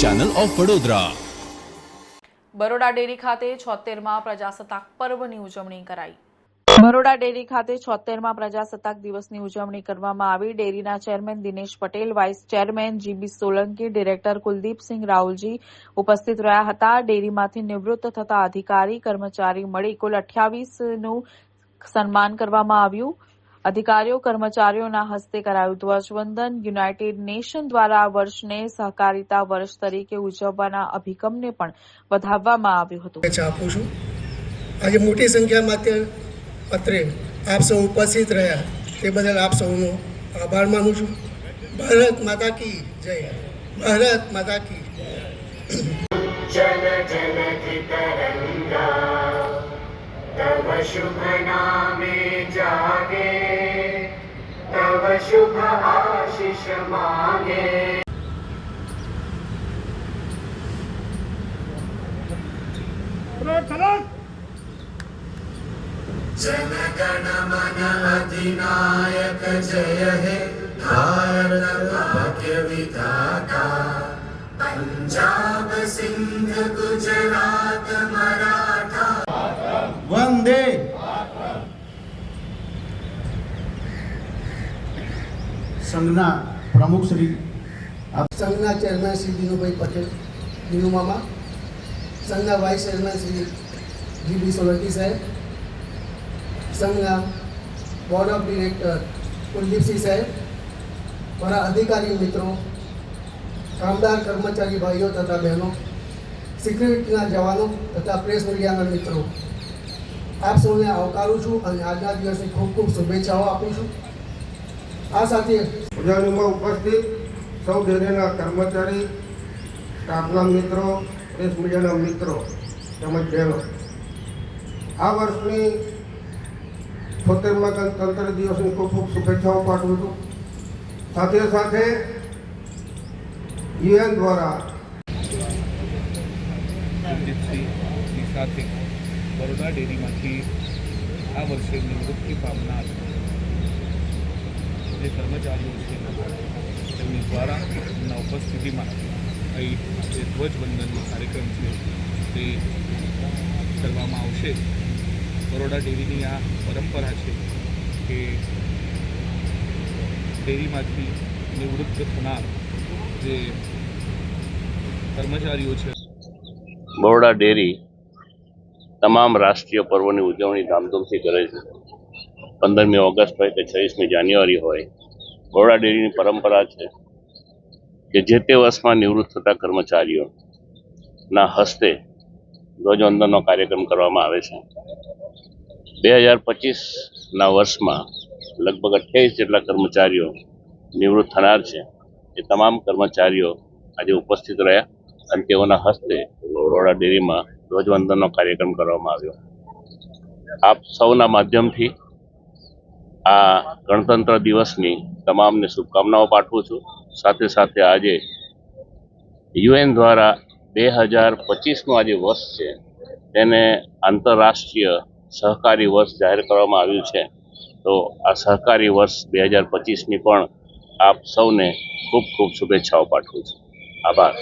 Channel of Vadodara Baroda dairy ખાતે છોતેરમાં પ્રજાસત્તાક પર્વની ઉજવણી કરાઈ. બરોડા ડેરી ખાતે છોતેરમાં પ્રજાસત્તાક દિવસની ઉજવણી કરવામાં આવી. ડેરીના chairman Dinesh Patel vice chairman GB Solanki director Kuldeepsinh Rahulji ઉપસ્થિત રહ્યા હતા. ડેરીમાંથી નિવૃત્ત થતા અધિકારી કર્મચારી મળી કુલ અઠ્યાવીસનું સન્માન કરવામાં આવ્યું. અધિકારીઓ કર્મચારીઓના હસ્તે કરાયું ધ્વજવંદન યુનાઇટેડ નેશન દ્વારા આ વર્ષને સહકારિતા વર્ષ તરીકે ઉજવવાના અભિગમને પણ વધાવવામાં આવ્યું હતો. આપું છું. આજે મોટી સંખ્યામાં અત્રે આપ સૌ ઉપસ્થિત રહ્યા. તે બદલ આપ સૌનો આભાર માનું છું. ભારત માતા કી જય. ભારત માતા કી જન જન शुभ नामे जागे तव शुभ आशीष मांगे जन गण मन अधिनायक जय हे भारत भाग्य विधाता पंजाब सिंध गुजरात मराठा સંઘના પ્રમુખ શ્રી સંઘના ચેરમેન શ્રી દિનુભાઈ પટેલ, દિનુ મામા, સંઘના vice chairman Shri GB Solanki સાહેબ, સંઘના બોર્ડ ઓફ ડિરેક્ટર કુલદીપસિંહ સાહેબ મારા અધિકારી મિત્રો, કામદાર કર્મચારી ભાઈઓ તથા બહેનો સિક્યુરિટીના જવાનો તથા પ્રેસ મીડિયાના મિત્રો. આપ સૌને આવકારું છું અને આજના દિવસની ખૂબ ખૂબ શુભેચ્છાઓ આપું છું. આ સાથે ઉજવણીમાં ઉપસ્થિત સૌ ડેરીના કર્મચારી, સ્ટાફના મિત્રો, પ્રેસ મીડિયાના મિત્રો તેમજ બહેનો. આ વર્ષની છોતેરમાં ગણતંત્ર દિવસની ખૂબ ખૂબ શુભેચ્છાઓ પાઠવું છું. સાથે સાથે યુએન દ્વારા બરોડા ડેરીમાંથી આ વર્ષે નિવૃત્તિ પામનાર જે કર્મચારીઓ છે, તેમની દ્વારા એમના ઉપસ્થિતિમાં અહીં જે ધ્વજવંદનનો કાર્યક્રમ છે, તે કરવામાં આવશે. બરોડા ડેરીની આ પરંપરા છે કે ડેરીમાંથી નિવૃત્ત થનાર જે કર્મચારીઓ છે બરોડા ડેરી તમામ રાષ્ટ્રીય પર્વની ઉજવણી ધામધૂમથી કરે છે. પંદરમી ઓગસ્ટ હોય કે છવ્વીસમી જાન્યુઆરી હોય બરોડા ડેરીની પરંપરા છે કે જે તે વર્ષમાં નિવૃત્ત થતા કર્મચારીઓના હસ્તે ધ્વજવંદનનો કાર્યક્રમ કરવામાં આવે છે. બે હજાર પચીસના વર્ષમાં લગભગ અઠ્યાવીસ જેટલા કર્મચારીઓ નિવૃત્ત થનાર છે. એ તમામ કર્મચારીઓ આજે ઉપસ્થિત રહ્યા અને તેઓના હસ્તે બરોડા ડેરીમાં ધ્વજવંદનનો કાર્યક્રમ કરવામાં આવ્યો. આપ સૌના માધ્યમથી આ ગણતંત્ર દિવસની તમામને શુભકામનાઓ પાઠવું છું. સાથે સાથે આજે યુએન દ્વારા બે હજાર પચીસનું આજે વર્ષ છે. તેને આંતરરાષ્ટ્રીય સહકારી વર્ષ જાહેર કરવામાં આવ્યું છે. તો આ સહકારી વર્ષ બે હજાર પચીસની પણ આપ સૌને ખૂબ ખૂબ શુભેચ્છાઓ પાઠવું છું. આભાર.